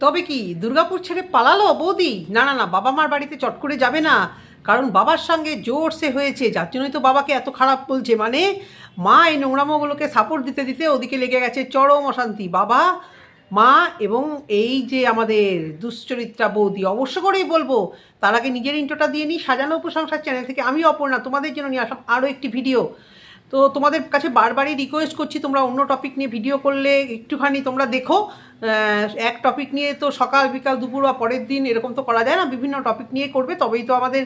তবে কি দুর্গাপুর ছেড়ে পালালো বৌদি? না না না বাবা মার বাড়িতে চট করে যাবে না। কারণ বাবার সঙ্গে জোরসে হয়েছে। যার জন্যই তো বাবাকে এত খারাপ বলছে। মানে মা এই নোংরামোগুলোকে সাপোর্ট দিতে দিতে ওদিকে লেগে গেছে চরম অশান্তি। বাবা, মা এবং এই যে আমাদের দুশ্চরিত্রা বৌদি, অবশ্য করেই বলব, তার আগে নিজের ইন্টোটা দিয়ে নিই। সাজানো উপসংসার চ্যানেল থেকে আমি অপর্ণা, তোমাদের জন্য নিয়ে আসলাম আরও একটি ভিডিও তো তোমাদের কাছে বারবারই রিকোয়েস্ট করছি, তোমরা অন্য টপিক নিয়ে ভিডিও করলে একটুখানি তোমরা দেখো। এক টপিক নিয়ে তো সকাল, বিকাল, দুপুর বা পরের দিন এরকম তো করা যায় না, বিভিন্ন টপিক নিয়ে করবে, তবেই তো আমাদের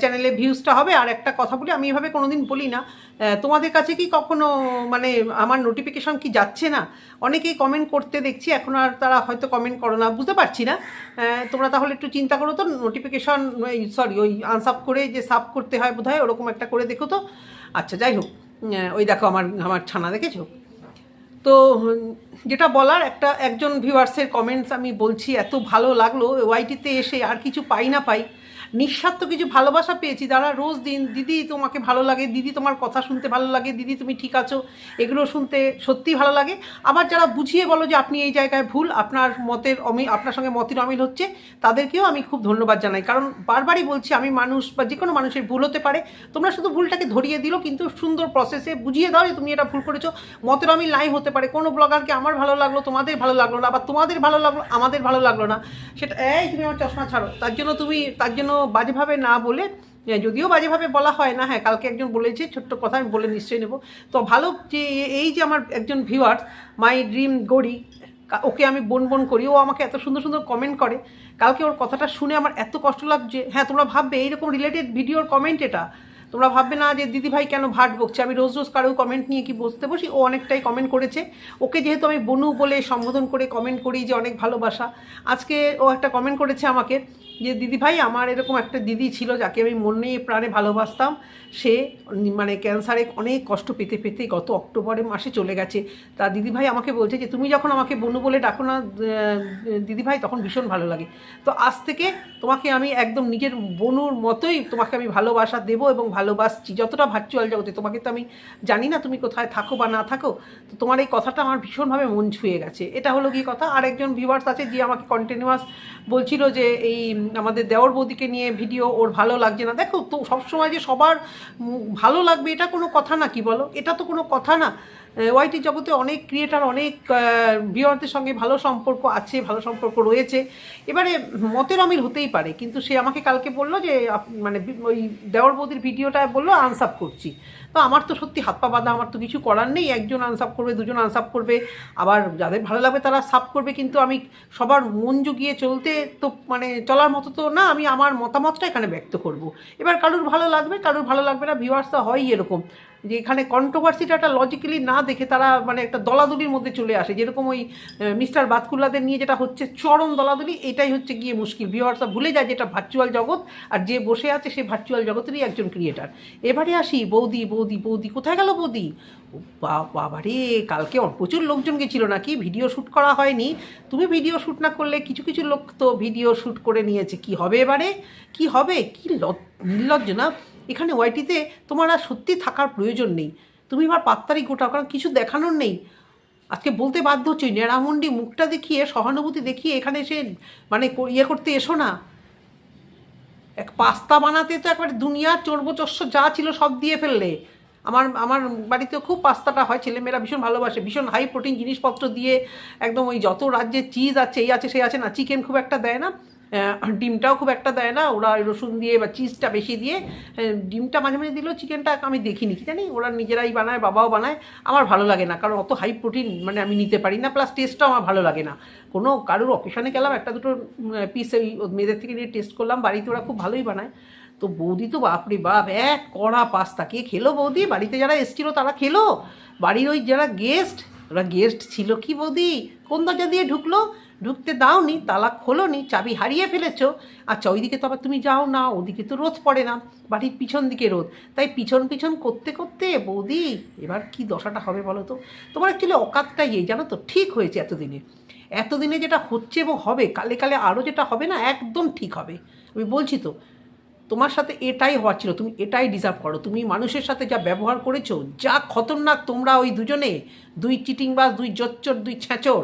চ্যানেলে ভিউজটা হবে। আর একটা কথা বলি, আমি এভাবে কোনো দিন বলি না। তোমাদের কাছে কি কখনো মানে আমার নোটিফিকেশন কি যাচ্ছে না? অনেকেই কমেন্ট করতে দেখছি, এখন আর তারা হয়তো কমেন্ট করো না, বুঝতে পারছি না। তোমরা তাহলে একটু চিন্তা করো তো নোটিফিকেশন সরি ওই আনসাপ করে যে সাব করতে হয় বোধ হয় ওরকম একটা করে দেখো তো। আচ্ছা যাই হোক। ওই দেখো আমার আমার ছানা দেখেছ? তো যেটা বলার, একটা, একজন ভিউয়ার্সের কমেন্টস আমি বলছি, এত ভালো লাগল ওয়াইটিতে এসে আর কিছু পাই না পাই। নিঃস্বার্থ কিছু ভালোবাসা পেয়েছি। যারা রোজ দিন, দিদি, তোমাকে ভালো লাগে, দিদি, তোমার কথা শুনতে ভালো লাগে, দিদি, তুমি ঠিক আছো, এগুলো শুনতে সত্যিই ভালো লাগে। আবার যারা বুঝিয়ে বলো যে, আপনি এই জায়গায় ভুল, আপনার মতের অমিল, আপনার সঙ্গে মতের অমিল হচ্ছে, তাদেরকেও আমি খুব ধন্যবাদ জানাই। কারণ বারবারই বলছি, আমি মানুষ বা যে কোনো মানুষের ভুল হতে পারে, তোমরা শুধু ভুলটাকে ধরিয়ে দিলো, কিন্তু সুন্দর প্রসেসে বুঝিয়ে দাও যে, তুমি এটা ভুল করেছ। মতের অমিল নাই হতে পারে। কোনো ব্লগারকে আমার ভালো লাগল, তোমাদের ভালো লাগল না আবার তোমাদের ভালো লাগল, আমাদের ভালো লাগল না। সেটা, এই তুমি আমার চশমা ছাড়ো। তার জন্য তুমি, তার জন্য বাজেভাবে না বলে যদিও বাজেভাবে বলা হয় না হ্যাঁ কালকে একজন বলেছে, ছোট্ট কথা আমি বলে নিশ্চয়ই নেব। তো ভালো যে, এই যে আমার একজন ভিউয়ার মাই ড্রিম গড়ি ওকে আমি বোন বোন করি, ও আমাকে এত সুন্দর সুন্দর কমেন্ট করে। কালকে ওর কথাটা শুনে আমার এত কষ্ট লাগছে। হ্যাঁ তোমরা ভাববে, এইরকম রিলেটেড ভিডিওর কমেন্ট এটা। তোমরা ভাববে না যে দিদিভাই কেন ভাট বকছে? আমি রোজ রোজ কারও কমেন্ট নিয়ে কি বসতে বসি? ও অনেকটাই কমেন্ট করেছে। ওকে যেহেতু আমি বনু বলে সম্বোধন করে কমেন্ট করি যে অনেক ভালোবাসা, আজকে ও একটা কমেন্ট করেছে আমাকে যে দিদিভাই আমার এরকম একটা দিদি ছিল যাকে আমি মনে প্রাণে ভালোবাসতাম। সে মানে ক্যান্সারে অনেক কষ্ট পেতে পেতে গত অক্টোবরের মাসে চলে গেছে। তা দিদিভাই আমাকে বলছে যে, তুমি যখন আমাকে বনু বলে ডাকো না দিদিভাই তখন ভীষণ ভালো লাগে। তো আজ থেকে তোমাকে আমি একদম নিজের বনুর মতোই তোমাকে আমি ভালোবাসা দেবো এবং ভালোবাসছি, যতটা ভার্চুয়াল জগতে। তোমাকে তো আমি জানি না তুমি কোথায় থাকো বা না থাকো, তো তোমার এই কথাটা আমার ভীষণভাবে মন ছুঁয়ে গেছে। এটা হলো কি কথা? আর একজন ভিউয়ার্স আছে যে আমাকে কন্টিনিউয়াস বলছিল যে এই আমাদের দেওর বৌদিকে নিয়ে ভিডিও ওর ভালো লাগছে না। দেখো, তো সবসময় যে সবার ভালো লাগবে, এটা কোনো কথা না, কি বলো? এটা তো কোনো কথা না। ওয়াইটি জগতে অনেক ক্রিয়েটার অনেক ভিওয়ারদের সঙ্গে ভালো সম্পর্ক আছে, ভালো সম্পর্ক রয়েছে। এবারে মতের অমিল হতেই পারে, কিন্তু সে আমাকে কালকে বলল যে মানে ওই দেওয়ার বৌদির ভিডিওটা বলল আনসাপ করছি। তো আমার তো সত্যি হাত পা বাঁধা, আমার তো কিছু করার নেই, একজন আনসাপ করবে, দুজন আনসাপ করবে, আবার যাদের ভালো লাগবে তারা সাপ করবে, কিন্তু আমি সবার মন জুগিয়ে চলতে তো মানে চলার মতো তো না, আমি আমার মতামতটা এখানে ব্যক্ত করব। এবার কারুর ভালো লাগবে, কারুর ভালো লাগবে না ভিউয়ার্স তো হয়ই এরকম। যে এখানে কন্ট্রোভার্সিটা একটা লজিক্যালি না দেখে তারা মানে একটা দলাদলির মধ্যে চলে আসে। যেরকম ওই মিস্টার বাতকুল্লাদের নিয়ে যেটা হচ্ছে চরম দলাদলি, এটাই হচ্ছে গিয়ে মুশকিল। ভিউয়ার্সরা ভুলে যায় যেটা ভার্চুয়াল জগৎ, আর যে বসে আছে সে ভার্চুয়াল জগতেরই একজন ক্রিয়েটার এবারে আসি, বৌদি বৌদি বৌদি, কোথায় গেল বৌদি? ও বা- বাবারে কালকে প্রচুর লোকজন গেছিল নাকি? ভিডিও শ্যুট করা হয়নি। তুমি ভিডিও শ্যুট না করলে কিছু কিছু লোক তো ভিডিও শ্যুট করে নিয়েছে। কি হবে এবারে? কি হবে? কি ল- নির্লজ্জ না? এখানে ওয়াইটিতে তোমার আর সত্যি থাকার প্রয়োজন নেই। তুমি এবার পাত্তারি গোটাও কারণ কিছু দেখানোর নেই। আজকে বলতে বাধ্য হচ্ছে, নেড়ামুন্ডি মুখটা দেখিয়ে, সহানুভূতি দেখিয়ে এখানে এসে মানে ইয়ে করতে এসো না। এক পাস্তা বানাতে তো একবার দুনিয়ার চর্বচস্য যা ছিল সব দিয়ে ফেললে। আমার আমার বাড়িতে খুব পাস্তাটা হয়, ছেলেমেয়েরা ভীষণ ভালোবাসে, ভীষণ হাই প্রোটিন জিনিসপত্র দিয়ে একদম ওই যত রাজ্যে চিজ আছে, এই আছে, সেই আছে না চিকেন খুব একটা দেয় না। ডিমটাও খুব একটা দেয় না। ওরা রসুন দিয়ে বা চিজটা বেশি দিয়ে ডিমটা মাঝে মাঝে দিলেও চিকেনটা আমি দেখিনি। কি জানি? ওরা নিজেরাই বানায়, বাবাও বানায়। আমার ভালো লাগে না, কারণ অত হাই প্রোটিন মানে আমি নিতে পারি না প্লাস টেস্টটাও আমার ভালো লাগে না। কোনো কারোর অকেশনে গেলাম একটা দুটো পিস ওই মেয়েদের থেকে নিয়ে টেস্ট করলাম। বাড়িতে ওরা খুব ভালোই বানায়। তো বৌদি তো, বাপরে বাপ, এক কড়া পাস্তা। কে খেলো বৌদি? বাড়িতে যারা এসেছিল তারা খেলো। বাড়ির ওই যারা গেস্ট ওরা গেস্ট ছিল কি বৌদি? কোন দরজা দিয়ে ঢুকলো? ঢুকতে দাওনি তালা খোলোনি, চাবি হারিয়ে ফেলেছো। আচ্ছা ওইদিকে তো আবার তুমি যাও না, ওদিকে তো রোদ পড়ে না, বাড়ির পিছন দিকে রোদ। তাই পিছন পিছন করতে করতে, বৌদি, এবার কি দশাটা হবে বলো তো? তোমার অ্যাকচুয়ালি অকাতটাই এই জানো তো, ঠিক হয়েছে এতদিনে। এতদিনে যেটা হচ্ছে এবং হবে, কালে কালে আরও যেটা হবে না, একদম ঠিক হবে। আমি বলছি তো, তোমার সাথে এটাই হওয়ার ছিল, তুমি এটাই ডিজার্ভ করো। তুমি মানুষের সাথে যা ব্যবহার করেছ, যা খতরনাক তোমরা ওই দুজনে, দুই চিটিংবাজ, দুই জচ্চর, দুই ছ্যাঁচর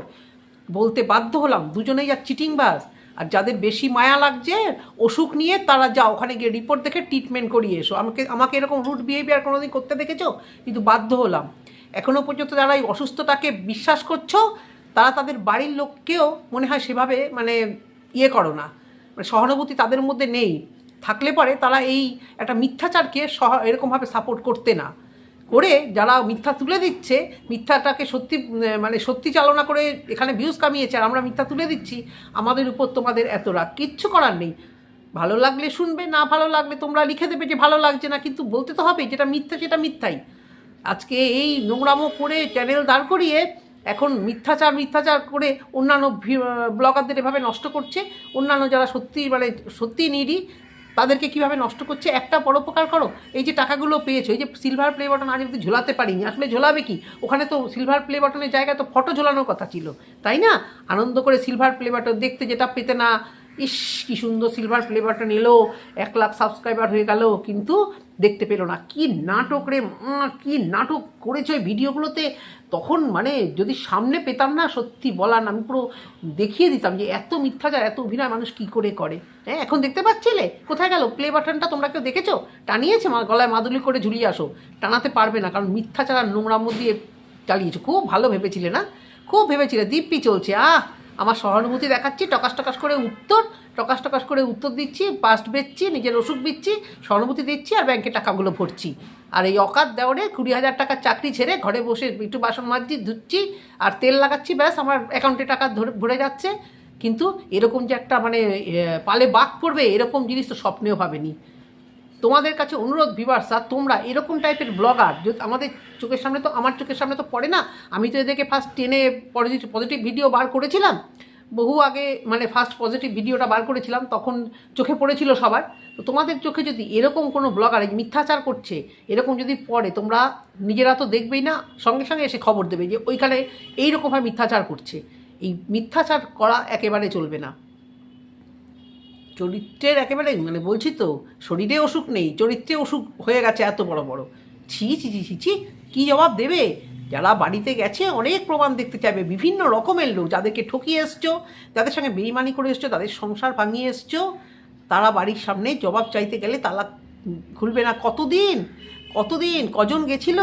বলতে বাধ্য হলাম, দুজনেই যা চিটিংবাজ। আর যাদের বেশি মায়া লাগছে, অসুখ নিয়ে তারা যা ওখানে গিয়ে রিপোর্ট দেখে ট্রিটমেন্ট করিয়ে এসো। আমাকে আমাকে এরকম রুট বিহেভিয়ার কোনোদিন করতে দেখেছ? কিন্তু বাধ্য হলাম। এখনও পর্যন্ত যারা এই অসুস্থতাকে বিশ্বাস করছ, তারা তাদের বাড়ির লোককেও মনে হয় সেভাবে মানে ইয়ে করো না। মানে সহানুভূতি তাদের মধ্যে নেই। থাকলে পরে তারা এই একটা মিথ্যাচারকে সহ এরকমভাবে সাপোর্ট করতে না। করে যারা মিথ্যা তুলে দিচ্ছে, মিথ্যাটাকে সত্যি মানে সত্যি চালনা করে এখানে ভিউজ কামিয়েছে, আর আমরা মিথ্যা তুলে দিচ্ছি, আমাদের উপর তোমাদের এত রাগ। কিচ্ছু করার নেই। ভালো লাগলে শুনবে, না ভালো লাগলে তোমরা লিখে দেবে যে ভালো লাগছে না, কিন্তু বলতে তো হবে, যেটা মিথ্যা সেটা মিথ্যাই। আজকে এই নোংরামো করে চ্যানেল দাঁড় করিয়ে এখন মিথ্যাচার মিথ্যাচার করে অন্যান্য ব্লগারদের এভাবে নষ্ট করছে। অন্যান্য যারা সত্যি মানে সত্যি নিডি তাদেরকে কীভাবে নষ্ট করছে? একটা পরোপকার করো। এই যে টাকাগুলো পেয়েছ, এই যে সিলভার প্লে বটন আজ অব্দি ঝোলাতে পারিনি। আসলে ঝোলাবে কি? ওখানে তো সিলভার প্লে বটনের জায়গায় তো ফটো ঝোলানোর কথা ছিল। তাই না? আনন্দ করে সিলভার প্লে বাটন দেখতে যেটা পেতে না, ইস, কি সুন্দর সিলভার প্লে বাটন এলো, এক লাখ সাবস্ক্রাইবার হয়ে গেল। কিন্তু দেখতে পেল না। কি নাটক রে উম, কি নাটক করেছ ওই ভিডিওগুলোতে? তখন মানে যদি সামনে পেতাম না সত্যি বলার আমি পুরো দেখিয়ে দিতাম যে এত মিথ্যাচার এত অভিনয় মানুষ কি করে করে। হ্যাঁ এখন দেখতে পাচ্ছিলে? কোথায় গেল? প্লে বাটনটা তোমরা কেউ দেখেছ? টানিয়েছে মা গলায় মাদুলি করে ঝুলিয়ে আসো। টানাতে পারবে না কারণ মিথ্যাচার আর নোংরাম দিয়ে চালিয়েছো। খুব ভালো ভেবেছিলে না? খুব ভেবেছিলে দিব্যি চলছে। আহ! আমার সহানুভূতি দেখাচ্ছি, টকাস টকাস করে উত্তর, টকাস টকাস করে উত্তর দিচ্ছি পাস্ট বেচছি, নিজের ওষুধ বিচ্ছি সহানুভূতি দিচ্ছি আর ব্যাংকে টাকাগুলো ভরছি। আর এই অকাত দেওয়ারে কুড়ি হাজার টাকার চাকরি ছেড়ে ঘরে বসে একটু বাসন মাজছি, ধুচ্ছি আর তেল লাগাচ্ছি, ব্যাস আমার অ্যাকাউন্টে টাকা ধরে, ভরে যাচ্ছে। কিন্তু এরকম যে একটা মানে পালে বাঘ পড়বে, এরকম জিনিস তো স্বপ্নেও ভাবেনি। তোমাদের কাছে অনুরোধ ভিভার্সা তোমরা এরকম টাইপের ব্লগার যদি আমাদের চোখের সামনে তো, আমার চোখের সামনে তো পড়ে না। আমি তো এদেরকে ফার্স্ট টেনে পজিটিভ পজিটিভ ভিডিও বার করেছিলাম। বহু আগে মানে ফার্স্ট পজিটিভ ভিডিওটা বার করেছিলাম, তখন চোখে পড়েছিল সবার। তো তোমাদের চোখে যদি এরকম কোনো ব্লগার মিথ্যাচার করছে, এরকম যদি পড়ে, তোমরা নিজেরা তো দেখবেই না, সঙ্গে সঙ্গে এসে খবর দেবে যে ওইখানে এইরকমভাবে মিথ্যাচার করছে। এই মিথ্যাচার করা একেবারে চলবে না। চরিত্রের একেবারে মানে বলছি তো, শরীরে অসুখ নেই, চরিত্রে অসুখ হয়ে গেছে এত বড় বড়। ছি ছি ছি ছি ছি, কী জবাব দেবে? যারা বাড়িতে গেছে, অনেক প্রমাণ দেখতে চাইবে, বিভিন্ন রকমের লোক যাদেরকে ঠকিয়ে এসছো, যাদের সঙ্গে বেইমানি করে এসছো, তাদের সংসার ভাঙিয়ে এসছো, তারা বাড়ির সামনে জবাব চাইতে গেলে তালা খুলবে না। কতদিন? কতদিন? কজন গেছিল?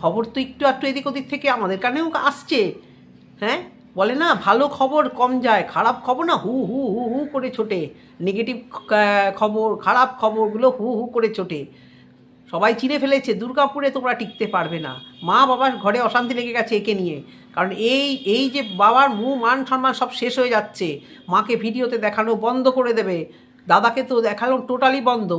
খবর তো একটু একটু এদিক ওদিক থেকে আমাদের কানেও আসছে। হ্যাঁ? বলে, না, ভালো খবর কম যায়, খারাপ খবর না, হু হু হু হু করে ছোটে। নেগেটিভ খবর, খারাপ খবরগুলো হু হু করে ছোটে। সবাই চিনে ফেলেছে, দুর্গাপুরে তোমরা টিকতে পারবে না। মা বাবার ঘরে অশান্তি লেগে গেছে একে নিয়ে। কারণ এই এই যে বাবার মুখ মান সম্মান সব শেষ হয়ে যাচ্ছে। মাকে ভিডিওতে দেখানো বন্ধ করে দেবে। দাদাকে তো দেখানো টোটালি বন্ধ।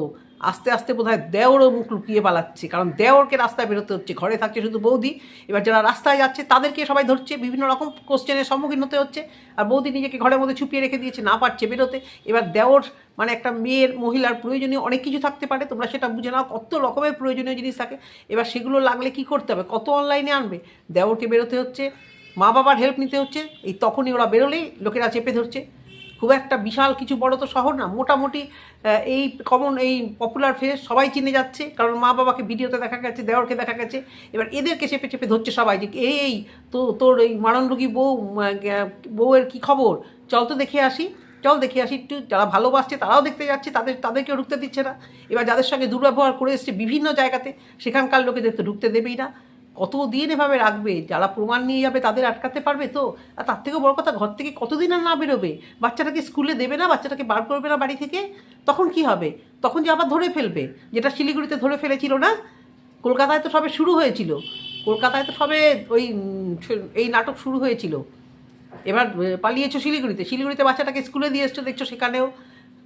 আস্তে আস্তে বোধ হয় দেওরও মুখ লুকিয়ে পালাচ্ছে। কারণ দেওরকে রাস্তায় বেরোতে হচ্ছে, ঘরে থাকছে শুধু বৌদি। এবার যারা রাস্তায় যাচ্ছে, তাদেরকে সবাই ধরছে, বিভিন্ন রকম কোশ্চেনের সম্মুখীন হতে হচ্ছে। আর বৌদি নিজেকে ঘরের মধ্যে ছুপিয়ে রেখে দিয়েছে, না পারছে বেরোতে। এবার দেওর মানে একটা মেয়ের, মহিলার প্রয়োজনীয় অনেক কিছু থাকতে পারে, তোমরা সেটা বুঝে নাও, কত রকমের প্রয়োজনীয় জিনিস থাকে। এবার সেগুলো লাগলে কি করতে হবে? কত অনলাইনে আনবে? দেওরকে বেরোতে হচ্ছে মা বাবার হেল্প নিতে হচ্ছে, এই তখনই ওরা বেরোলেই লোকেরা চেপে ধরছে। খুব একটা বিশাল কিছু বড় তো শহর না, মোটামুটি এই কমন এই পপুলার ফেস সবাই চিনে যাচ্ছে, কারণ মা বাবাকে ভিডিওতে দেখা গেছে, দেওরকে দেখা গেছে, এবার এদেরকে চেপে চেপে ধরছে সবাই, যে এই তো, তোর এই মারণ রুগী বউ বউয়ের কী খবর? চল তো দেখে আসি, চল দেখে আসি, একটু যারা ভালোবাসছে তারাও দেখতে যাচ্ছে, তাদের, তাদেরকেও ঢুকতে দিচ্ছে না। এবার যাদের সঙ্গে দুর্ব্যবহার করে এসছে বিভিন্ন জায়গাতে, সেখানকার লোকেদের তো ঢুকতে দেবেই না। কত দিন এভাবে রাখবে? যারা প্রমাণ নিয়ে যাবে তাদের আটকাতে পারবে তো? আর তার থেকেও বড় কথা, ঘর থেকে কতদিন আর না বেরোবে? বাচ্চাটাকে স্কুলে দেবে না? বাচ্চাটাকে বার করবে না বাড়ি থেকে? তখন কি হবে? তখন যে আবার ধরে ফেলবে? যেটা শিলিগুড়িতে ধরে ফেলেছিল না? কলকাতায় তো সবে শুরু হয়েছিল। কলকাতায় তো সবে ওই এই নাটক শুরু হয়েছিল। এবার পালিয়েছো শিলিগুড়িতে। শিলিগুড়িতে বাচ্চাটাকে স্কুলে দিয়ে এসছো, দেখছ সেখানেও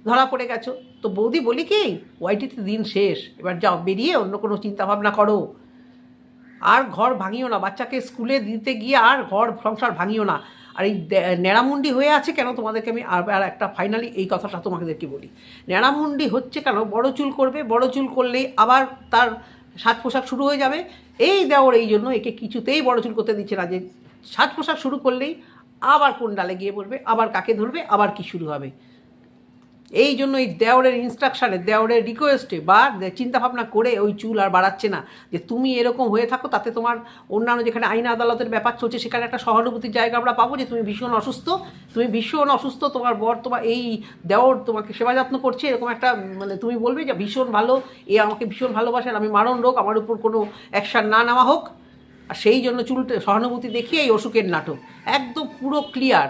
ধরা পড়ে গেছো। তো বৌদি বলি কি, ওয়াইটিতে দিন শেষ। এবার যাও, বেরিয়ে অন্য কোনো চিন্তাভাবনা করো। আর ঘর ভাঙিও না, বাচ্চাকে স্কুলে দিতে গিয়ে আর ঘর সংসার ভাঙিও না। আর এই ন্যাড়ামুন্ডি হয়ে আছে কেন? তোমাদেরকে আমি আর আর একটা ফাইনালি এই কথাটা তোমাদেরকে বলি। ন্যাড়ামুন্ডি হচ্ছে কেন? বড় চুল করবে, বড় চুল করলেই আবার তার সাজ পোশাক শুরু হয়ে যাবে। এই দেওয়ার এই জন্য একে কিছুতেই বড় চুল করতে দিচ্ছে না যে সাজ পোশাক শুরু করলেই আবার কোন ডালে গিয়ে পড়বে আবার কাকে ধরবে, আবার কি শুরু হবে। এই জন্য এই দেওরের ইনস্ট্রাকশানে দেওরের রিকোয়েস্টে বা চিন্তাভাবনা করে ওই চুল আর বাড়াচ্ছে না। যে তুমি এরকম হয়ে থাকো, তাতে তোমার অন্যান্য যেখানে আইন আদালতের ব্যাপার চলছে, সেখানে একটা সহানুভূতির জায়গা আমরা পাবো যে তুমি ভীষণ অসুস্থ, তুমি ভীষণ অসুস্থ, তোমার বর তোমার এই দেওর তোমাকে সেবা যত্ন করছে, এরকম একটা মানে তুমি বলবে যে ভীষণ ভালো, এ আমাকে ভীষণ ভালোবাসেন আমি মারণ রোগ, আমার উপর কোনো অ্যাকশান না নেওয়া হোক। আর সেই জন্য চুলটা, সহানুভূতি দেখিয়ে এই অসুখের নাটক। একদম পুরো ক্লিয়ার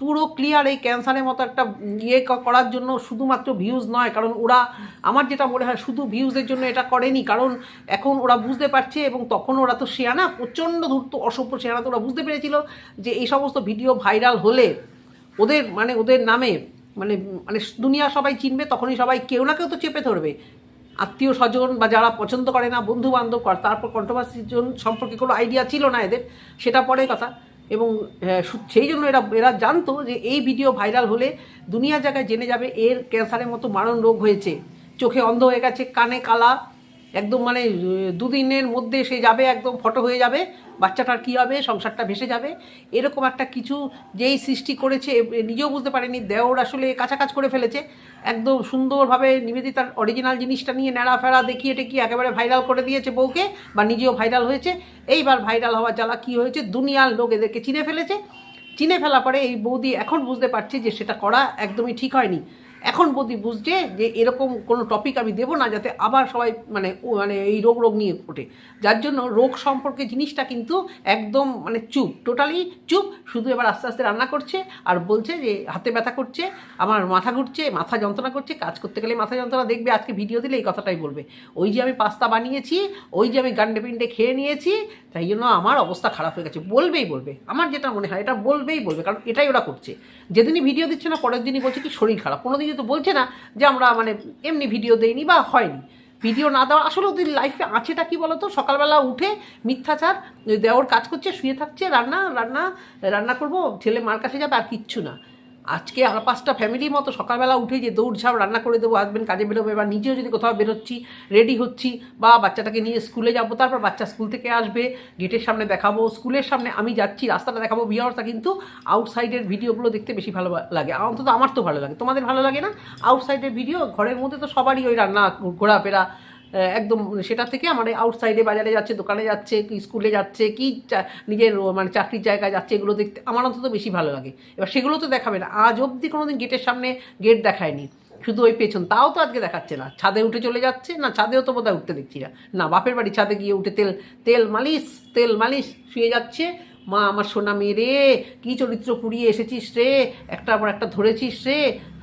পুরো ক্লিয়ার এই ক্যান্সারের মতো একটা ইয়ে করার জন্য শুধুমাত্র ভিউজ নয়, কারণ ওরা, আমার যেটা মনে হয় শুধু ভিউজের জন্য এটা করেনি, কারণ এখন ওরা বুঝতে পারছে এবং তখন ওরা তো শেয়ানা প্রচণ্ড ধূর্ত, অসভ্য শেয়ানা তো ওরা বুঝতে পেরেছিল যে এই সমস্ত ভিডিও ভাইরাল হলে ওদের মানে ওদের নামে মানে মানে দুনিয়া সবাই চিনবে, তখনই সবাই কেউ না কেউ তো চেপে ধরবে। আত্মীয় স্বজন বা যারা পছন্দ করে না বন্ধু বান্ধব তারপর কন্ট্রোভার্সির সম্পর্কে কোনো আইডিয়া ছিল না এদের, সেটা পরে কথা। এবং সেই জন্য এরা এরা জানতো যে এই ভিডিও ভাইরাল হলে দুনিয়ার জায়গায় জেনে যাবে এর ক্যান্সারের মতো মারণ রোগ হয়েছে। চোখে অন্ধ হয়ে গেছে, কানে কালা একদম মানে দুদিনের মধ্যে সে যাবে, একদম ফটো হয়ে যাবে, বাচ্চাটার কী হবে, সংসারটা ভেসে যাবে। এরকম একটা কিছু যেই সৃষ্টি করেছে নিজেও বুঝতে পারেনি, দেওর আসলে কাছাকাছ করে ফেলেছে। একদম সুন্দরভাবে নিবেদিতার অরিজিনাল জিনিসটা নিয়ে ন্যাড়া ফেড়া দেখিয়ে টেকিয়ে একেবারে ভাইরাল করে দিয়েছে বউকে, বা নিজেও ভাইরাল হয়েছে। এইবার ভাইরাল হওয়ার জ্বালা কী হয়েছে, দুনিয়ার লোক এদেরকে চিনে ফেলেছে। চিনে ফেলা পরে এই বৌদি এখন বুঝতে পারছে যে সেটা করা একদমই ঠিক হয়নি। এখন বৌদি বুঝছে যে এরকম কোনো টপিক আমি দেবো না, যাতে আবার সবাই মানে মানে এই রোগ রোগ নিয়ে ওঠে। যার জন্য রোগ সম্পর্কে জিনিসটা কিন্তু একদম মানে চুপ টোটালি চুপ। শুধু এবার আস্তে আস্তে রান্না করছে আর বলছে যে হাতে ব্যথা করছে, আমার মাথা ঘুরছে, মাথা যন্ত্রণা করছে। কাজ করতে গেলে মাথা যন্ত্রণা দেখবে, আজকে ভিডিও দিলে এই কথাটাই বলবে। ওই যে আমি পাস্তা বানিয়েছি, ওই যে আমি গান্ডে পিন্ডে খেয়ে নিয়েছি তাই জন্য আমার অবস্থা খারাপ হয়ে গেছে। বলবেই বলবে। আমার যেটা মনে হয়, এটা বলবেই বলবে, কারণ এটাই ওরা করছে। যেদিনই ভিডিও দিচ্ছে না, পরের দিনই বলছে কি শরীর খারাপ। কোনো দিনই তো বলছে না যে আমরা মানে এমনি ভিডিও দেইনি বা হয়নি। ভিডিও না দেওয়া, আসলে ওদের লাইফে আছেটা কি বলতো? সকালবেলা উঠে মিথ্যাচার, দেওর কাজ করছে, শুয়ে থাকছে, রান্না রান্না রান্না করব, ছেলে মার কাছে যাবে আর কিচ্ছু না। আজকে আর পাঁচটা ফ্যামিলির মতো সকালবেলা উঠে যে দৌড়ঝাঁপ রান্না করে দেবো হাজবেন্ড কাজে বেরোবে, বা নিজেও যদি কোথাও বেরোচ্ছি রেডি হচ্ছি, বা বাচ্চাটাকে নিয়ে স্কুলে যাব, তারপর বাচ্চা স্কুল থেকে আসবে গেটের সামনে দেখাবো স্কুলের সামনে আমি যাচ্ছি, রাস্তাটা দেখাবো বিয়ারটা কিন্তু আউটসাইডের ভিডিওগুলো দেখতে বেশি ভালো লাগে। অন্তত আমার তো ভালো লাগে। তোমাদের ভালো লাগে না? আউটসাইডের ভিডিও ঘরের মধ্যে তো সবারই ওই রান্না, ঘোরাফেরা একদম সেটা থেকে আমার আউটসাইডে বাজারে যাচ্ছে, দোকানে যাচ্ছে, কি স্কুলে যাচ্ছে, কি নিজের মানে চাকরির জায়গায় যাচ্ছে, এগুলো দেখতে আমার অন্তত বেশি ভালো লাগে। এবার সেগুলো তো দেখাবে না। আজ অবধি কোনোদিন গেটের সামনে গেট দেখায়নি। শুধু ওই পেছন, তাও তো আজকে দেখাচ্ছে না। ছাদে উঠে চলে যাচ্ছে, না ছাদেও তো বোধহয় উঠতে দেখছি না। না, বাপের বাড়ি ছাদে গিয়ে উঠে তেল তেল মালিশ তেল মালিশ শুয়ে যাচ্ছে। মা, আমার সোনা মেয়ে রে, কী চরিত্র পুড়িয়ে এসেছিস রে? একটা পর একটা ধরেছিস রে?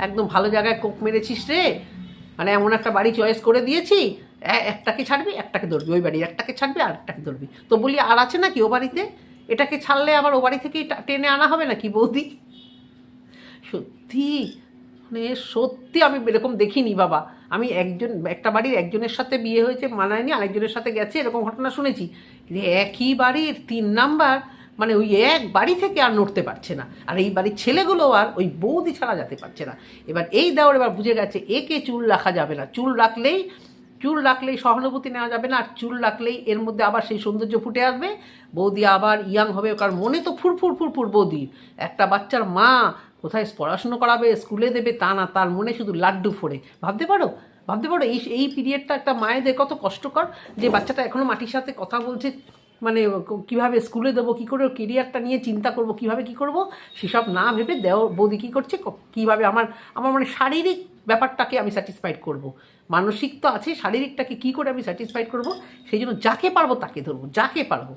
একদম ভালো জায়গায় কোপ মেরেছিস রে? মানে এমন একটা বাড়ি চয়েস করে দিয়েছি। একটাকে ছাড়বি, একটাকে ধরবি, ওই বাড়ি একটাকে ছাড়বি আর একটাকে ধরবি। তো বলি, আর আছে নাকি ও বাড়িতে? এটাকে ছাড়লে আবার ও বাড়ি থেকেই টেনে আনা হবে নাকি বৌদি? সত্যি? মানে সত্যি আমি এরকম দেখিনি বাবা। আমি একজন, একটা বাড়ির একজনের সাথে বিয়ে হয়েছে, মানায়নি, আরেকজনের সাথে গেছে, এরকম ঘটনা শুনেছি। একই বাড়ির তিন নাম্বার মানে ওই এক বাড়ি থেকে আর নড়তে পারছে না। আর এই বাড়ির ছেলেগুলো আর ওই বৌদি ছাড়া যেতে পারছে না। এবার এই দেওয়ার এবার বুঝে গেছে, একে চুল রাখা যাবে না। চুল রাখলেই চুল রাখলেই সহানুভূতি নেওয়া যাবে না, আর চুল রাখলেই এর মধ্যে আবার সেই সৌন্দর্য ফুটে আসবে। বৌদি আবার ইয়াং হবে, কারণ মনে তো ফুরফুর ফুরফুর বৌদি। একটা বাচ্চার মা কোথায় পড়াশুনো করাবে, স্কুলে দেবে, তা না, তার মনে শুধু লাড্ডু ফোড়ে। ভাবতে পারো? ভাবতে পারো? এই এই পিরিয়ডটা একটা মায়েদের কত কষ্টকর যে বাচ্চাটা এখনও মাটির সাথে কথা বলছে মানে কীভাবে স্কুলে দেবো, কী করে কেরিয়ারটা নিয়ে চিন্তা করব, কীভাবে কি করব, সেসব না ভেবে দেও, বৌদি কী করছে কীভাবে আমার আমার মানে শারীরিক ব্যাপারটাকে আমি স্যাটিসফাইড করব। মানসিক তো আছে, শারীরিকটাকে কী করে আমি স্যাটিসফাইড করব, সেই জন্য যাকে পারব তাকে ধরবো, যাকে পারব।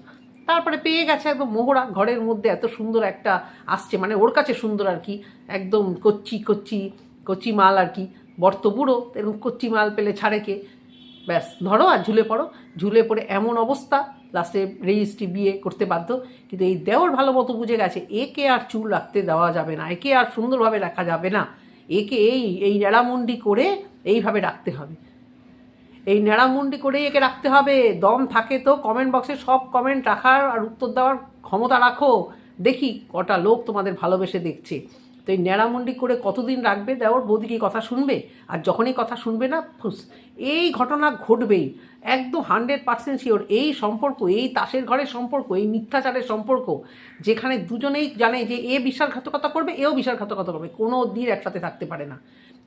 তারপরে পেয়ে গেছে একদম মোহরা, ঘরের মধ্যে এত সুন্দর একটা আসছে মানে ওর কাছে সুন্দর আর কি, একদম কচ্চি কচ্চি কচ্চি মাল আর কি, বর্ত বুড়ো, এরকম কচ্চি মাল পেলে ছাড়ে কে, ব্যাস, ধরো আর ঝুলে পড়ো, ঝুলে পড়ে এমন অবস্থা লাস্টে রেজিস্ট্রি বিয়ে করতে বাধ্য, কিন্তু এই দেওর ভালো মতো বুঝে গেছে, একে আর চুল রাখতে দেওয়া যাবে না, একে আর সুন্দরভাবে রাখা যাবে না, একে এই এই ন্যাড়ামুন্ডি করে এইভাবে রাখতে হবে। এই ন্যাড়ামুন্ডি করেই একে রাখতে হবে, দম থাকে তো কমেন্ট বক্সে সব কমেন্ট রাখার আর উত্তর দেওয়ার ক্ষমতা রাখো, দেখি কটা লোক তোমাদের ভালোবেসে দেখছে। তো এই ন্যাড়ামুন্ডি করে কতদিন রাখবে? দেওয়ার বৌদি কি কথা শুনবে? আর যখনই কথা শুনবে না, ফুস, এই ঘটনা ঘটবেই। একদম হান্ড্রেড পার্সেন্ট শিওর এই সম্পর্ক, এই তাসের ঘরের সম্পর্ক, এই মিথ্যাচারের সম্পর্ক, যেখানে দুজনেই জানে যে এ বিশ্বাসঘাতকতা করবে, এও বিশ্বাসঘাতকতা করবে। কোনো দিন একসাথে থাকতে পারে না।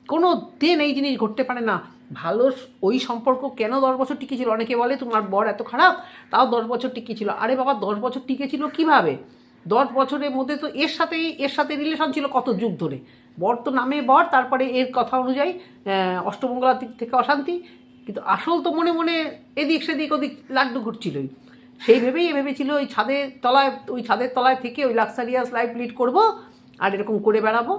কোনো দিন এই জিনিস ঘটতে পারে না। ভালো ওই সম্পর্ক কেন দশ বছর টিকেছিল অনেকে বলে, তোমার বর এত খারাপ, তাও দশ বছর টিকেছিল আরে বাবা, দশ বছর টিকেছিল কীভাবে? দশ বছরের মধ্যে তো এর সাথেই, এর সাথে রিলেশন ছিল কত যুগ ধরে? বর তো নামে বর, তারপরে এর কথা অনুযায়ী অষ্টমঙ্গলার দিক থেকে অশান্তি, কিন্তু আসল তো মনে মনে এদিক সেদিক ওদিক লাড্ডু ঘুরছিলই। সেই ভেবেই, এ ভেবেছিল ওই ছাদের তলায়, ওই ছাদের তলায় থেকে ওই লাক্সারিয়াস লাইফ লিড করব আর এরকম করে বেড়াবো।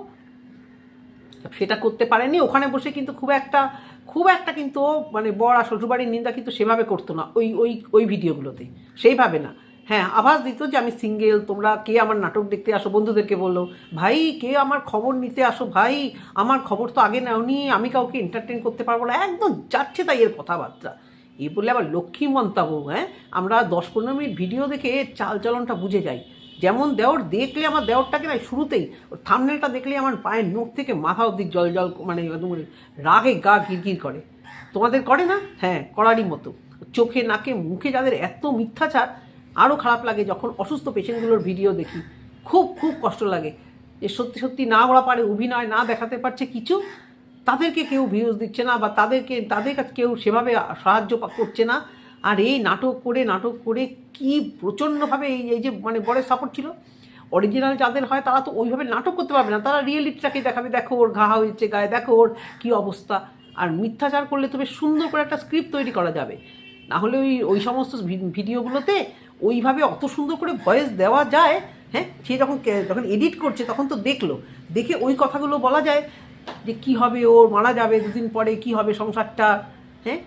সেটা করতে পারেনি। ওখানে বসে কিন্তু খুব একটা খুব একটা কিন্তু মানে বর আর শ্বশুরবাড়ির নিন্দা কিন্তু সেভাবে করতো না, ওই ওই ওই ভিডিওগুলোতে সেইভাবে না। হ্যাঁ আভাস দিত যে আমি সিঙ্গেল তোমরা কে আমার নাটক দেখতে আসো? বন্ধুদেরকে বলল, ভাই, কে আমার খবর নিতে আসো? ভাই, আমার খবর তো আগে নাওনি, আমি কাউকে এন্টারটেন করতে পারব না। একদম যাচ্ছে তাই এর কথাবার্তা। এই বলে আবার লক্ষ্মী মন্তাবো হ্যাঁ? আমরা দশ পনেরো মিনিট ভিডিও দেখে চালচলনটা বুঝে যাই। যেমন দেওর দেখলে আমার দেওরটাকে না, শুরুতেই থামনেলটা দেখলে আমার পায়ের নোখ থেকে মাথা অব্দি জল জল মানে একদম রাগে গা গিরগির করে। তোমাদের করে না? হ্যাঁ করারই মতো। চোখে, নাকে, মুখে যাদের এত মিথ্যাচার আরও খারাপ লাগে যখন অসুস্থ পেশেন্টগুলোর ভিডিও দেখি। খুব খুব কষ্ট লাগে। যে সত্যি সত্যি না ওরা পারে অভিনয়, না দেখাতে পারছে কিছু, তাদেরকে কেউ ভিউজ দিচ্ছে না বা তাদেরকে, তাদের কাছে কেউ সেভাবে সাহায্য করছে না। আর এই নাটক করে নাটক করে কি প্রচণ্ডভাবে এই এই যে মানে বড়ের সাপোর্ট ছিল। অরিজিনাল যাদের হয় তারা তো ওইভাবে নাটক করতে পারবে না। তারা রিয়েলিটিটাকে দেখাবে, দেখো ওর ঘা হয়েছে গায়ে, দেখো ওর কী অবস্থা। আর মিথ্যাচার করলে তবে সুন্দর করে একটা স্ক্রিপ্ট তৈরি করা যাবে। না হলে ওই ওই সমস্ত ভিডিওগুলোতে ওইভাবে অত সুন্দর করে ভয়েস দেওয়া যায় হ্যাঁ? সে যখন যখন এডিট করছে, তখন তো দেখল। দেখে ওই কথাগুলো বলা যায় যে, কি হবে? ওর মারা যাবে দুদিন পরে, কি হবে সংসারটা? হ্যাঁ?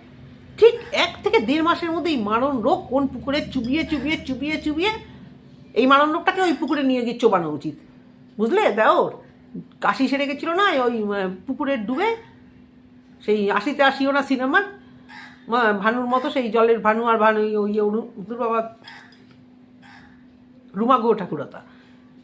ঠিক এক থেকে দেড় মাসের মধ্যে এই মারণ রোগ কোন পুকুরে চুবিয়ে চুবিয়ে চুবিয়ে চুবিয়ে এই মারণ রোগটাকে ওই পুকুরে নিয়ে গিয়ে চোবানো উচিত। বুঝলে? দেওর? কাশি সেরে গেছিল না ওই পুকুরের ডুবে? সেই আশিতে আসিও না সিনেমার ভানুর মতো সেই জলের ভানু আর ভানু ওই- ওই অরু- বাবা রুমা গো ঠাকুরতা।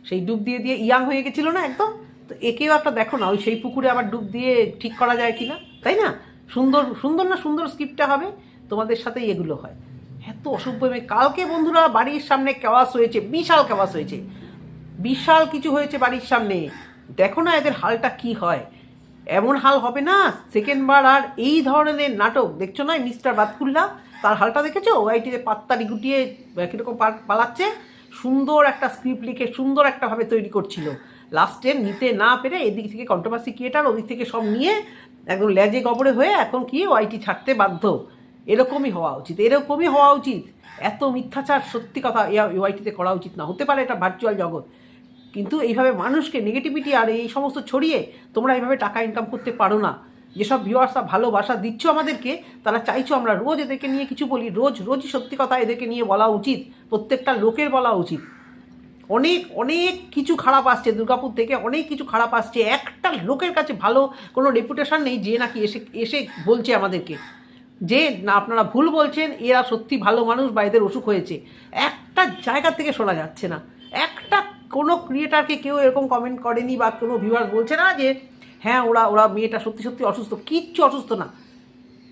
সেই ডুব দিয়ে দিয়ে ইয়াং হয়ে গেছিল না একদম? তো একেও একটা দেখো না, ওই সেই পুকুরে আবার ডুব দিয়ে ঠিক করা যায় কিনা? তাই না? সুন্দর সুন্দর না সুন্দর স্ক্রিপ্টটা হবে, তোমাদের সাথেই এগুলো হয়। এত অসভ্য মেয়ে। কালকে বন্ধুরা বাড়ির সামনে কেওয়াস হয়েছে, বিশাল কেওয়াস হয়েছে। বিশাল কিছু হয়েছে বাড়ির সামনে। দেখো না এদের হালটা কি হয়। এমন হাল হবে না, সেকেন্ডবার আর এই ধরনের নাটক। দেখছ না মিস্টার বাতকুল্লা? তার হালটা দেখেছ? ওআইটিতে পাত্তারি গুটিয়ে কীরকম পালাচ্ছে? সুন্দর একটা স্ক্রিপ্ট লিখে সুন্দর একটাভাবে তৈরি করছিল। লাস্টে নিতে না পেরে এদিক থেকে কন্ট্রোভার্সি ক্রিয়েটার ওদিক থেকে সব নিয়ে একদম ল্যাজে গবরে হয়ে এখন কি ওআইটি ছাড়তে বাধ্য। এরকমই হওয়া উচিত, এরকমই হওয়া উচিত। এত মিথ্যাচার সত্যি কথা ওআইটিতে করা উচিত না। হতে পারে এটা ভার্চুয়াল জগৎ। কিন্তু এইভাবে মানুষকে নেগেটিভিটি আর এই সমস্ত ছড়িয়ে তোমরা এইভাবে টাকা ইনকাম করতে পারো না। যেসব ভিউয়ার্সরা ভালোবাসা দিচ্ছ আমাদেরকে, তারা চাইছো আমরা রোজ এদেরকে নিয়ে কিছু বলি, রোজ, রোজই সত্যি কথা এদেরকে নিয়ে বলা উচিত, প্রত্যেকটা লোকের বলা উচিত। অনেক অনেক কিছু খারাপ আসছে দুর্গাপুর থেকে, অনেক কিছু খারাপ আসছে, একটা লোকের কাছে ভালো কোনো রেপুটেশন নেই যে নাকি এসে এসে বলছে আমাদেরকে। যে না, আপনারা ভুল বলছেন, এরা সত্যি ভালো মানুষ বা এদের অসুখ হয়েছে। একটা জায়গা থেকে শোনা যাচ্ছে না। একটা কোনো ক্রিয়েটারকে কেউ এরকম কমেন্ট করেনি বা কোনো ভিউয়ার্স বলছে না যে হ্যাঁ ওরা ওরা মেয়েটা সত্যি সত্যি অসুস্থ। কিচ্ছু অসুস্থ না।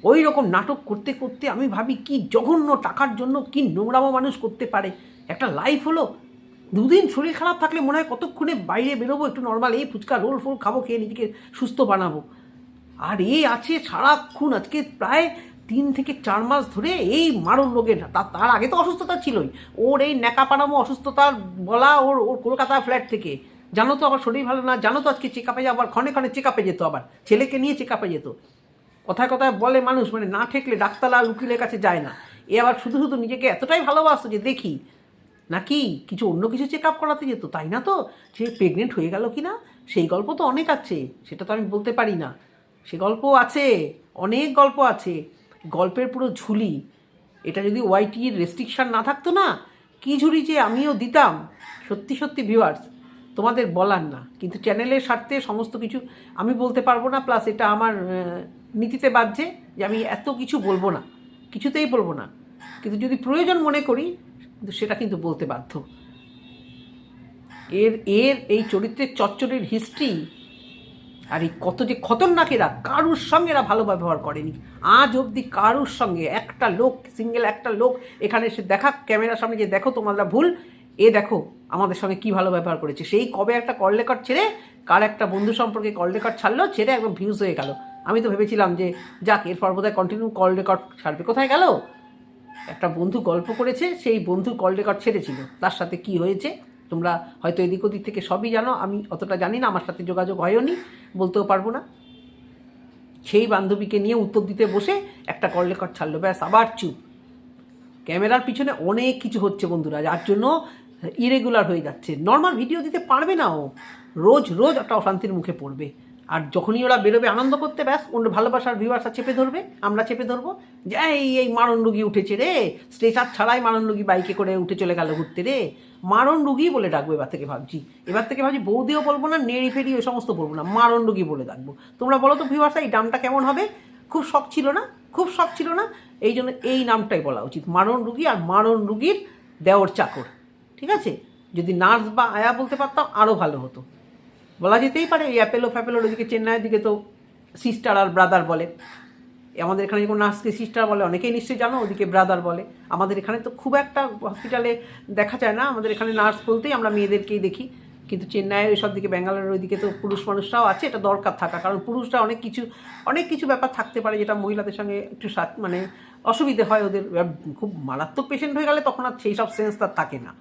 ওই রকম নাটক করতে করতে আমি ভাবি কি জঘন্য টাকার জন্য কি নোংরামো মানুষ করতে পারে। একটা লাইফ হলো, দুদিন শরীর খারাপ থাকলে মনে হয় কতক্ষণে বাইরে বেরোবো, একটু নর্মাল এই ফুচকা রোল ফোল খাব, খেয়ে নিজেকে সুস্থ বানাবো। আর এই আছে সারাক্ষণ, আজকে প্রায় তিন থেকে চার মাস ধরে এই মারণ রোগের তা, তার আগে তো অসুস্থতা ছিলই। ওর এই ন্যাকাপানামো অসুস্থতার বলা ওর ওর কলকাতা ফ্ল্যাট থেকে। জানো তো আবার শরীর ভালো না, জানো তো আজকে চেক আপে আবার ক্ষণে ক্ষণে চেক আপে যেত আবার। ছেলেকে নিয়ে চেক আপে যেত। কথায় কথায় বলে মানুষ মানে না ঠেকলে ডাক্তার আর উকিলের কাছে যায় না। এ আবার শুধু শুধু নিজেকে এতটাই ভালোবাসতো যে দেখি, নাকি কিছু অন্য কিছু চেক আপ করাতে যেত, তাই না তো? সে প্রেগনেন্ট হয়ে গেল কি না সেই গল্প তো অনেক আছে, সেটা তো আমি বলতে পারি না। সে গল্প আছে, অনেক গল্প আছে। গল্পের পুরো ঝুলি, এটা যদি ওয়াইটির রেস্ট্রিকশান না থাকতো না, কি ঝুলি যে আমিও দিতাম? সত্যি সত্যি ভিউয়ার্স তোমাদের বলার না। কিন্তু চ্যানেলের স্বার্থে সমস্ত কিছু আমি বলতে পারব না প্লাস এটা আমার নীতিতে বাজছে যে আমি এত কিছু বলব না। কিছুতেই বলব না। কিন্তু যদি প্রয়োজন মনে করি, কিন্তু সেটা কিন্তু বলতে বাধ্য। এর এর এই চরিত্রের চচ্চরের হিস্ট্রি আর এই কত যে খতরনাক এরা কারুর সঙ্গে এরা ভালো ব্যবহার করেনি। আজ অবধি কারুর সঙ্গে একটা লোক, সিঙ্গেল একটা লোক, এখানে এসে দেখা, ক্যামেরার সামনে যে দেখো তোমরা ভুল, এ দেখো আমাদের সঙ্গে কি ভালো ব্যবহার করেছে। সেই কবে একটা কল রেকর্ড ছেড়ে, কার একটা বন্ধু সম্পর্কে কল রেকর্ড ছাড়লো, ছেড়ে একদম ভিউজ হয়ে গেল। আমি তো ভেবেছিলাম যে, যাক, এরপর বোধহয় কন্টিনিউ কল রেকর্ড ছাড়বে। কোথায় গেল? একটা বন্ধু গল্প করেছে, সেই বন্ধুর কল রেকর্ড ছেড়েছিল। তার সাথে কি হয়েছে? তোমরা হয়তো এদিক ওদিক থেকে সবই জানো, আমি অতটা জানি না, আমার সাথে যোগাযোগ হয়নি বলতেও পারব না। সেই বান্ধবীকে নিয়ে উত্তর দিতে বসে একটা কল রেকর্ড ছাড়লো, ব্যাস, আবার চুপ। ক্যামেরার পিছনে অনেক কিছু হচ্ছে বন্ধুরা, যার জন্য ইরেগুলার হয়ে যাচ্ছে। নর্মাল ভিডিও দিতে পারবে না ও। রোজ রোজ একটা অশান্তির মুখে পড়বে। আর যখনই ওরা বেরোবে আনন্দ করতে, ব্যাস, অন্য ভালোবাসার ভিউয়ার্সরা চেপে ধরবে, আমরা চেপে ধরবো। যে, এই এই মারণ রুগী উঠেছে রে, স্ট্রেচার ছাড়াই মারণ রুগী বাইকে করে উঠে চলে গেল ঘুরতে রে। মারণ রুগী বলে ডাকবো এবার থেকে ভাবছি। এবার থেকে ভাবছি বৌদিও বলব না, নেড়ি ফেড়ি ওই সমস্ত বলব না, মারণ রুগী বলে ডাকবো। তোমরা বলো তো ভিউয়ার্সরা এই নামটা কেমন হবে? খুব শখ ছিল না? খুব শখ ছিল না? এই জন্য এই নামটাই বলা উচিত। মারণ রুগী আর মারণ রুগীর দেওর চাকর। ঠিক আছে? যদি নার্স বা আয়া বলতে পারতাম আরও ভালো হতো। বলা যেতেই পারে, এই অ্যাপেলো ফ্যাপেলোর ওদিকে চেন্নাইয়ের দিকে তো সিস্টার আর ব্রাদার বলে। আমাদের এখানে যখন নার্সকে সিস্টার বলে, অনেকেই নিশ্চয়ই জানো, ওদিকে ব্রাদার বলে। আমাদের এখানে তো খুব একটা হসপিটালে দেখা যায় না। আমাদের এখানে নার্স বলতেই আমরা মেয়েদেরকেই দেখি। কিন্তু চেন্নাইয়ের ওই সব দিকে, ব্যাঙ্গালোরের ওইদিকে তো পুরুষ মানুষরাও আছে, এটা দরকার থাকা। কারণ পুরুষরা অনেক কিছু অনেক কিছু ব্যাপার থাকতে পারে যেটা মহিলাদের সঙ্গে একটু মানে অসুবিধে হয় ওদের। খুব মারাত্মক পেশেন্ট হয়ে গেলে তখন আর সেই সব সেন্স তার থাকে না।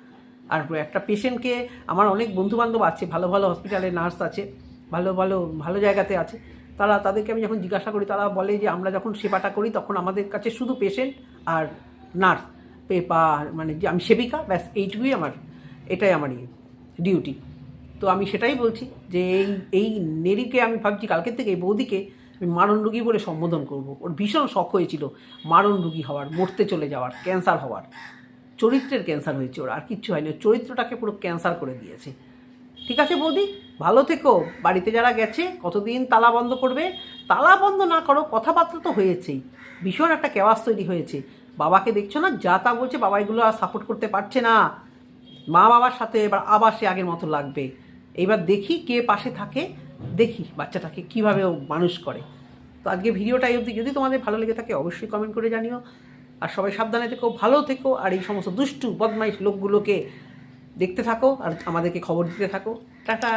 আর একটা পেশেন্টকে আমার অনেক বন্ধুবান্ধব আছে, ভালো ভালো হসপিটালে নার্স আছে, ভালো ভালো ভালো জায়গাতে আছে। তারা তাদেরকে আমি যখন জিজ্ঞাসা করি, তারা বলে যে আমরা যখন সেবাটা করি, তখন আমাদের কাছে শুধু পেশেন্ট আর নার্স পেপার মানে যে আমি সেবিকা, ব্যাস, এইটুকুই আমার, এটাই আমার ইয়ে ডিউটি তো আমি সেটাই বলছি যে এই এই নেরিকে আমি ভাবছি কালকের থেকে এই বৌদিকে আমি মারণ রুগী বলে সম্বোধন করব। ওর ভীষণ শখ হয়েছিল মারণ রুগী হওয়ার, মরতে চলে যাওয়ার ক্যান্সার হওয়ার। চরিত্রের ক্যান্সার হয়েছে ওর, আর কিচ্ছু হয়নি। চরিত্রটাকে পুরো ক্যান্সার করে দিয়েছে। ঠিক আছে বৌদি? ভালো থেকো। বাড়িতে যারা গেছে, কতদিন তালা বন্ধ করবে? তালা বন্ধ না করো, কথাবার্তা তো হয়েছেই। ভীষণ একটা কেওয়াস তৈরি হয়েছে। বাবাকে দেখছ না? যা তা বলছে, বাবা এগুলো আর সাপোর্ট করতে পারছে না। মা বাবার সাথে এবার আবার সে আগের মতো লাগবে। এইবার দেখি কে পাশে থাকে। দেখি বাচ্চাটাকে কীভাবে মানুষ করে। তো আজকে ভিডিওটা এই অবধি। যদি তোমাদের ভালো লেগে থাকে, অবশ্যই কমেন্ট করে জানিও। আর সবাই সাবধানে থেকো, ভালো থেকো। আর এই সমস্ত দুষ্টু, বদমাইশ লোকগুলোকে দেখতে থাকো। আর আমাদেরকে খবর দিতে থাকো। টাটা।